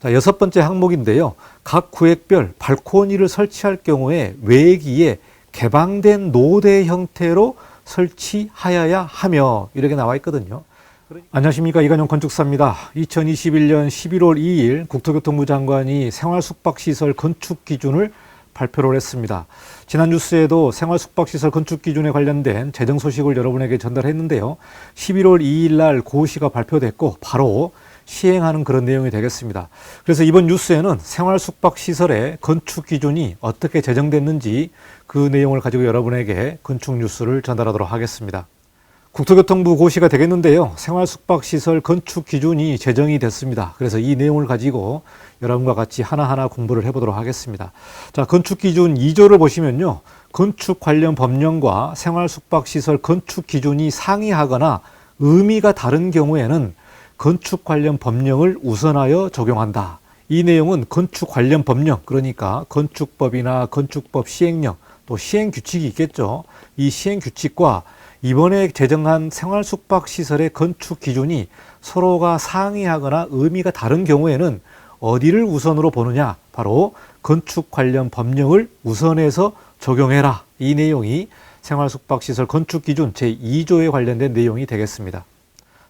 자, 여섯 번째 항목인데요. 각 구획별 발코니를 설치할 경우에 외기에 개방된 노대 형태로 설치하여야 하며 이렇게 나와 있거든요. 안녕하십니까 이관용 건축사입니다. 2021년 11월 2일 국토교통부 장관이 생활숙박시설 건축 기준을 발표를 했습니다. 지난 뉴스에도 생활숙박시설 건축 기준에 관련된 재정 소식을 여러분에게 전달했는데요. 11월 2일 날 고시가 발표됐고 바로 시행하는 그런 내용이 되겠습니다. 그래서 이번 뉴스에는 생활 숙박 시설의 건축 기준이 어떻게 제정됐는지 그 내용을 가지고 여러분에게 건축 뉴스를 전달하도록 하겠습니다. 국토교통부 고시가 되겠는데요. 생활 숙박 시설 건축 기준이 제정이 됐습니다. 그래서 이 내용을 가지고 여러분과 같이 하나하나 공부를 해보도록 하겠습니다. 자, 건축 기준 2조를 보시면요. 건축 관련 법령과 생활 숙박 시설 건축 기준이 상이하거나 의미가 다른 경우에는 건축 관련 법령을 우선하여 적용한다. 이 내용은 건축 관련 법령, 그러니까 건축법이나 건축법 시행령, 또 시행 규칙이 있겠죠. 이 시행 규칙과 이번에 제정한 생활 숙박 시설의 건축 기준이 서로가 상이하거나 의미가 다른 경우에는 어디를 우선으로 보느냐? 바로 건축 관련 법령을 우선해서 적용해라. 이 내용이 생활 숙박 시설 건축 기준 제2조에 관련된 내용이 되겠습니다.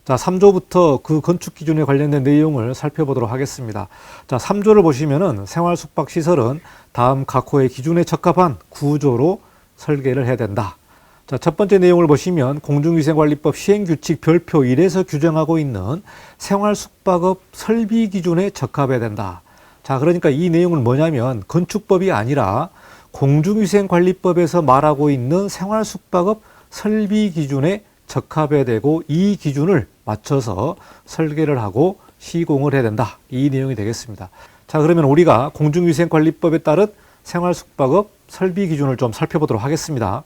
자, 3조부터 그 건축 기준에 관련된 내용을 살펴보도록 하겠습니다. 자, 3조를 보시면은 생활 숙박 시설은 다음 각 호의 기준에 적합한 구조로 설계를 해야 된다. 자, 첫 번째 내용을 보시면 공중위생관리법 시행규칙 별표 1에서 규정하고 있는 생활 숙박업 설비 기준에 적합해야 된다. 자, 그러니까 이 내용은 뭐냐면 건축법이 아니라 공중위생관리법에서 말하고 있는 생활 숙박업 설비 기준에 적합해야 되고 이 기준을 맞춰서 설계를 하고 시공을 해야 된다. 이 내용이 되겠습니다. 자, 그러면 우리가 공중위생관리법에 따른 생활숙박업 설비 기준을 좀 살펴보도록 하겠습니다.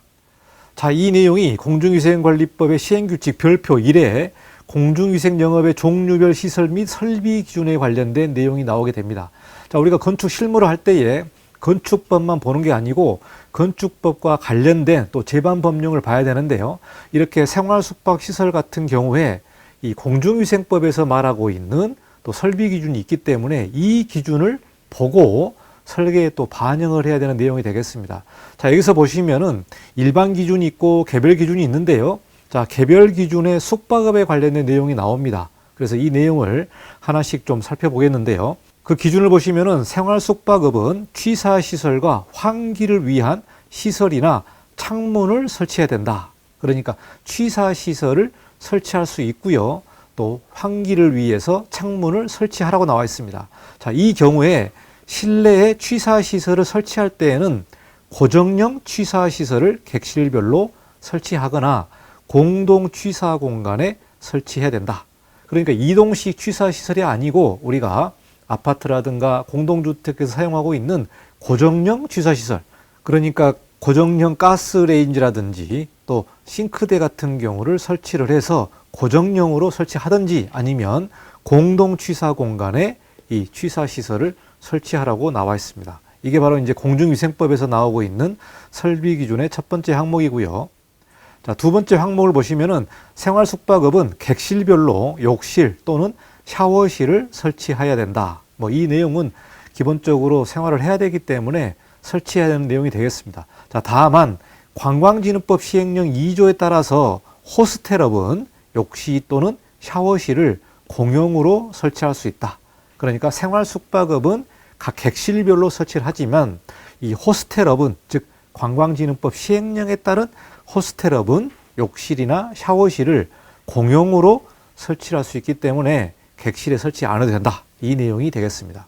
자, 이 내용이 공중위생관리법의 시행규칙 별표 1에 공중위생 영업의 종류별 시설 및 설비 기준에 관련된 내용이 나오게 됩니다. 자, 우리가 건축 실무를 할 때에 건축법만 보는 게 아니고 건축법과 관련된 또 제반 법령을 봐야 되는데요. 이렇게 생활 숙박 시설 같은 경우에 이 공중위생법에서 말하고 있는 또 설비 기준이 있기 때문에 이 기준을 보고 설계에 또 반영을 해야 되는 내용이 되겠습니다. 자, 여기서 보시면은 일반 기준이 있고 개별 기준이 있는데요. 자, 개별 기준의 숙박업에 관련된 내용이 나옵니다. 그래서 이 내용을 하나씩 좀 살펴보겠는데요. 그 기준을 보시면은 생활 숙박업은 취사 시설과 환기를 위한 시설이나 창문을 설치해야 된다. 그러니까 취사 시설을 설치할 수 있고요. 또 환기를 위해서 창문을 설치하라고 나와 있습니다. 자, 이 경우에 실내에 취사 시설을 설치할 때에는 고정형 취사 시설을 객실별로 설치하거나 공동 취사 공간에 설치해야 된다. 그러니까 이동식 취사 시설이 아니고 우리가 아파트라든가 공동주택에서 사용하고 있는 고정형 취사시설, 그러니까 고정형 가스레인지라든지 또 싱크대 같은 경우를 설치를 해서 고정형으로 설치하든지 아니면 공동 취사 공간에 이 취사 시설을 설치하라고 나와 있습니다. 이게 바로 이제 공중위생법에서 나오고 있는 설비 기준의 첫 번째 항목이고요. 자, 두 번째 항목을 보시면은 생활 숙박업은 객실별로 욕실 또는 샤워실을 설치해야 된다. 뭐 이 내용은 기본적으로 생활을 해야 되기 때문에 설치해야 되는 내용이 되겠습니다. 자, 다만 관광진흥법 시행령 2조에 따라서 호스텔업은 욕실 또는 샤워실을 공용으로 설치할 수 있다. 그러니까 생활 숙박업은 각 객실별로 설치를 하지만 이 호스텔업은 즉 관광진흥법 시행령에 따른 호스텔업은 욕실이나 샤워실을 공용으로 설치할 수 있기 때문에 객실에 설치 안 해도 된다. 이 내용이 되겠습니다.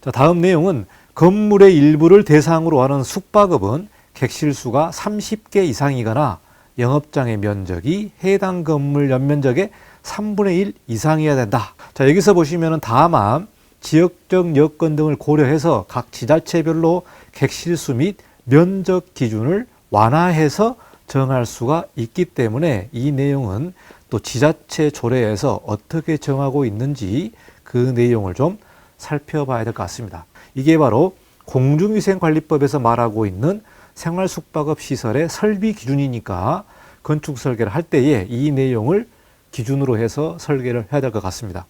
자, 다음 내용은 건물의 일부를 대상으로 하는 숙박업은 객실 수가 30개 이상이거나 영업장의 면적이 해당 건물 연면적의 3분의 1 이상이어야 된다. 자, 여기서 보시면은 다만 지역적 여건 등을 고려해서 각 지자체별로 객실 수 및 면적 기준을 완화해서 정할 수가 있기 때문에 이 내용은 또 지자체 조례에서 어떻게 정하고 있는지 그 내용을 좀 살펴봐야 될 것 같습니다. 이게 바로 공중위생관리법에서 말하고 있는 생활숙박업 시설의 설비 기준이니까 건축 설계를 할 때에 이 내용을 기준으로 해서 설계를 해야 될 것 같습니다.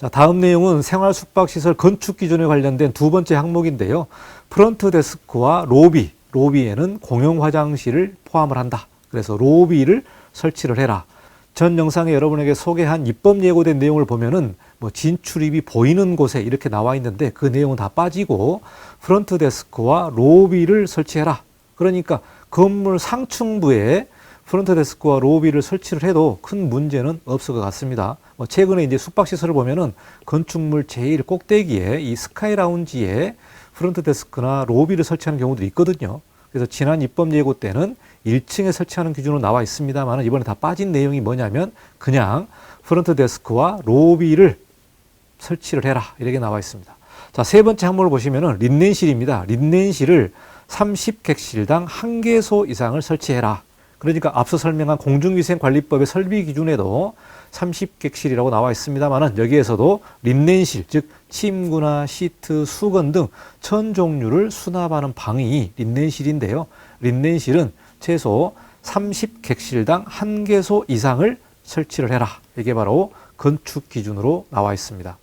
자, 다음 내용은 생활 숙박 시설 건축 기준에 관련된 두 번째 항목인데요. 프런트 데스크와 로비, 로비에는 공용 화장실을 포함을 한다. 그래서 로비를 설치를 해라. 전 영상에 여러분에게 소개한 입법 예고된 내용을 보면은 뭐 진출입이 보이는 곳에 이렇게 나와 있는데 그 내용은 다 빠지고 프런트 데스크와 로비를 설치해라. 그러니까 건물 상층부에 프런트 데스크와 로비를 설치를 해도 큰 문제는 없을 것 같습니다. 뭐 최근에 이제 숙박시설을 보면은 건축물 제일 꼭대기에 이 스카이 라운지에 프런트 데스크나 로비를 설치하는 경우도 있거든요. 그래서 지난 입법 예고 때는 1층에 설치하는 기준으로 나와 있습니다만 이번에 다 빠진 내용이 뭐냐면 그냥 프런트 데스크와 로비를 설치를 해라 이렇게 나와 있습니다. 자, 세 번째 항목을 보시면은 린넨실입니다. 린넨실을 30객실당 한 개소 이상을 설치해라. 그러니까 앞서 설명한 공중위생관리법의 설비 기준에도 30객실이라고 나와 있습니다만은 여기에서도 린넨실, 즉 침구나 시트, 수건 등 천 종류를 수납하는 방이 린넨실인데요. 린넨실은 최소 30객실당 한 개소 이상을 설치를 해라. 이게 바로 건축 기준으로 나와 있습니다.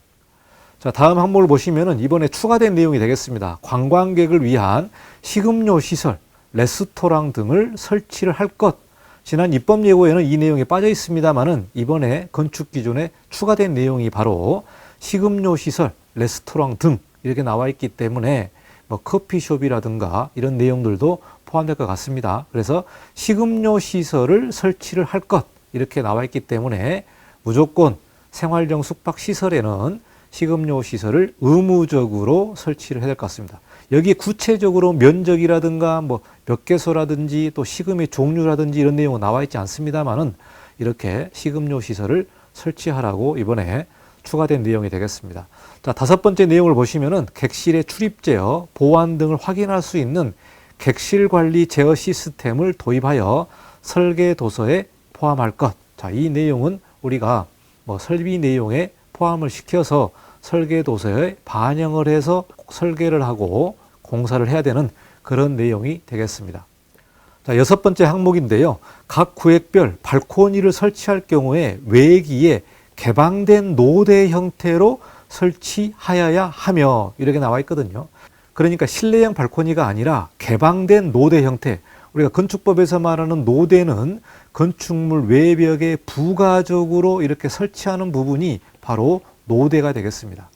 자, 다음 항목을 보시면은 이번에 추가된 내용이 되겠습니다. 관광객을 위한 식음료 시설, 레스토랑 등을 설치를 할 것. 지난 입법 예고에는 이 내용이 빠져 있습니다만은 이번에 건축 기준에 추가된 내용이 바로 식음료 시설, 레스토랑 등 이렇게 나와 있기 때문에 뭐 커피숍이라든가 이런 내용들도 포함될 것 같습니다. 그래서 식음료 시설을 설치를 할 것 이렇게 나와 있기 때문에 무조건 생활형 숙박 시설에는 식음료 시설을 의무적으로 설치를 해야 될 것 같습니다. 여기 구체적으로 면적이라든가 뭐 몇 개소라든지 또 식음의 종류라든지 이런 내용은 나와 있지 않습니다만은 이렇게 식음료 시설을 설치하라고 이번에 추가된 내용이 되겠습니다. 자, 다섯 번째 내용을 보시면은 객실의 출입 제어, 보안 등을 확인할 수 있는 객실 관리 제어 시스템을 도입하여 설계 도서에 포함할 것. 자, 이 내용은 우리가 뭐 설비 내용에 포함을 시켜서 설계 도서에 반영을 해서 설계를 하고 공사를 해야 되는 그런 내용이 되겠습니다. 자, 여섯 번째 항목인데요. 각 구획별 발코니를 설치할 경우에 외기에 개방된 노대 형태로 설치하여야 하며 이렇게 나와 있거든요. 그러니까 실내형 발코니가 아니라 개방된 노대 형태. 우리가 건축법에서 말하는 노대는 건축물 외벽에 부가적으로 이렇게 설치하는 부분이 바로 노대가 되겠습니다.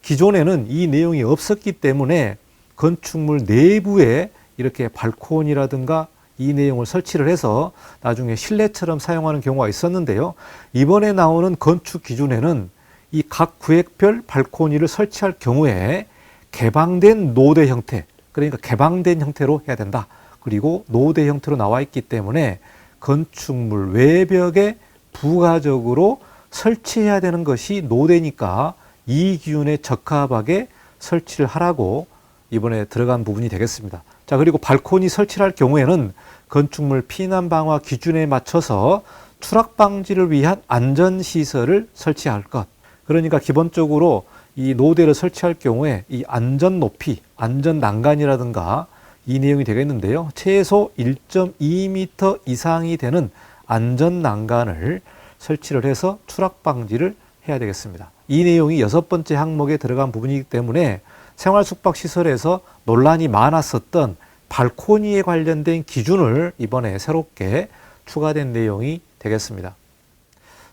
기존에는 이 내용이 없었기 때문에 건축물 내부에 이렇게 발코니라든가 이 내용을 설치를 해서 나중에 실내처럼 사용하는 경우가 있었는데요. 이번에 나오는 건축 기준에는 이 각 구획별 발코니를 설치할 경우에 개방된 노대 형태, 그러니까 개방된 형태로 해야 된다. 그리고 노대 형태로 나와 있기 때문에 건축물 외벽에 부가적으로 설치해야 되는 것이 노대니까 이 기준에 적합하게 설치를 하라고 이번에 들어간 부분이 되겠습니다. 자, 그리고 발코니 설치를 할 경우에는 건축물 피난 방화 기준에 맞춰서 추락 방지를 위한 안전 시설을 설치할 것. 그러니까 기본적으로 이 노대를 설치할 경우에 이 안전 높이, 안전 난간이라든가 이 내용이 되겠는데요. 최소 1.2m 이상이 되는 안전 난간을 설치를 해서 추락 방지를 해야 되겠습니다. 이 내용이 여섯 번째 항목에 들어간 부분이기 때문에 생활 숙박 시설에서 논란이 많았었던 발코니에 관련된 기준을 이번에 새롭게 추가된 내용이 되겠습니다.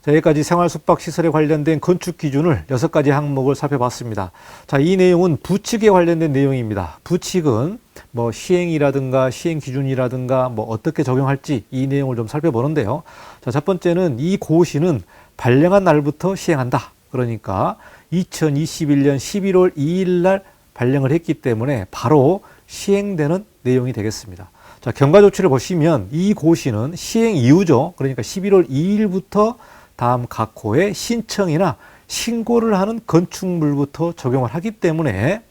자, 여기까지 생활 숙박 시설에 관련된 건축 기준을 여섯 가지 항목을 살펴봤습니다. 자, 이 내용은 부칙에 관련된 내용입니다. 부칙은 뭐 시행이라든가 시행 기준이라든가 뭐 어떻게 적용할지 이 내용을 좀 살펴보는데요. 자, 첫 번째는 이 고시는 발령한 날부터 시행한다. 그러니까 2021년 11월 2일 날 발령을 했기 때문에 바로 시행되는 내용이 되겠습니다. 자, 경과 조치를 보시면 이 고시는 시행 이후죠. 그러니까 11월 2일부터 다음 각 호에 신청이나 신고를 하는 건축물부터 적용을 하기 때문에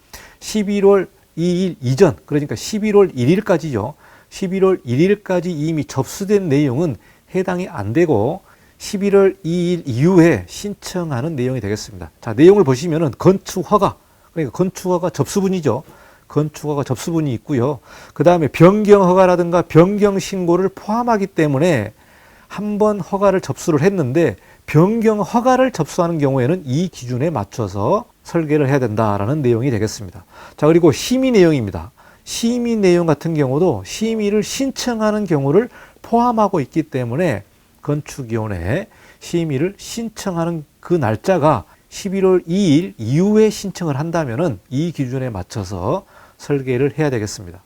11월 2일 이전, 그러니까 11월 1일까지죠. 11월 1일까지 이미 접수된 내용은 해당이 안 되고 11월 2일 이후에 신청하는 내용이 되겠습니다. 자, 내용을 보시면은 건축 허가, 그러니까 건축 허가 접수분이죠. 건축 허가 접수분이 있고요. 그 다음에 변경 허가라든가 변경 신고를 포함하기 때문에 한 번 허가를 접수를 했는데 변경 허가를 접수하는 경우에는 이 기준에 맞춰서 설계를 해야 된다라는 내용이 되겠습니다. 자, 그리고 심의 내용입니다. 심의 내용 같은 경우도 심의를 신청하는 경우를 포함하고 있기 때문에 건축위원회에 심의를 신청하는 그 날짜가 11월 2일 이후에 신청을 한다면은 이 기준에 맞춰서 설계를 해야 되겠습니다.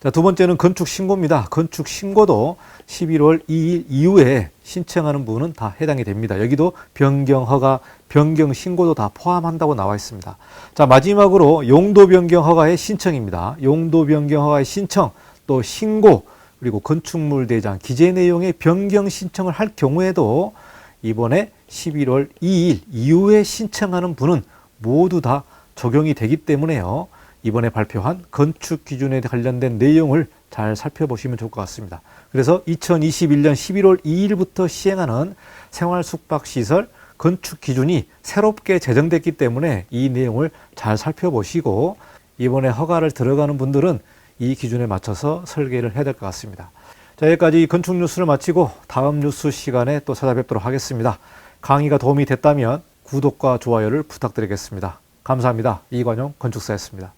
자, 두 번째는 건축 신고입니다. 건축 신고도 11월 2일 이후에 신청하는 분은 다 해당이 됩니다. 여기도 변경 허가, 변경 신고도 다 포함한다고 나와 있습니다. 자, 마지막으로 용도 변경 허가의 신청입니다. 용도 변경 허가의 신청, 또 신고, 그리고 건축물 대장 기재 내용의 변경 신청을 할 경우에도 이번에 11월 2일 이후에 신청하는 분은 모두 다 적용이 되기 때문에요. 이번에 발표한 건축 기준에 관련된 내용을 잘 살펴보시면 좋을 것 같습니다. 그래서 2021년 11월 2일부터 시행하는 생활 숙박 시설 건축 기준이 새롭게 제정됐기 때문에 이 내용을 잘 살펴보시고 이번에 허가를 들어가는 분들은 이 기준에 맞춰서 설계를 해야 될 것 같습니다. 자, 여기까지 건축 뉴스를 마치고 다음 뉴스 시간에 또 찾아뵙도록 하겠습니다. 강의가 도움이 됐다면 구독과 좋아요를 부탁드리겠습니다. 감사합니다. 이관용 건축사였습니다.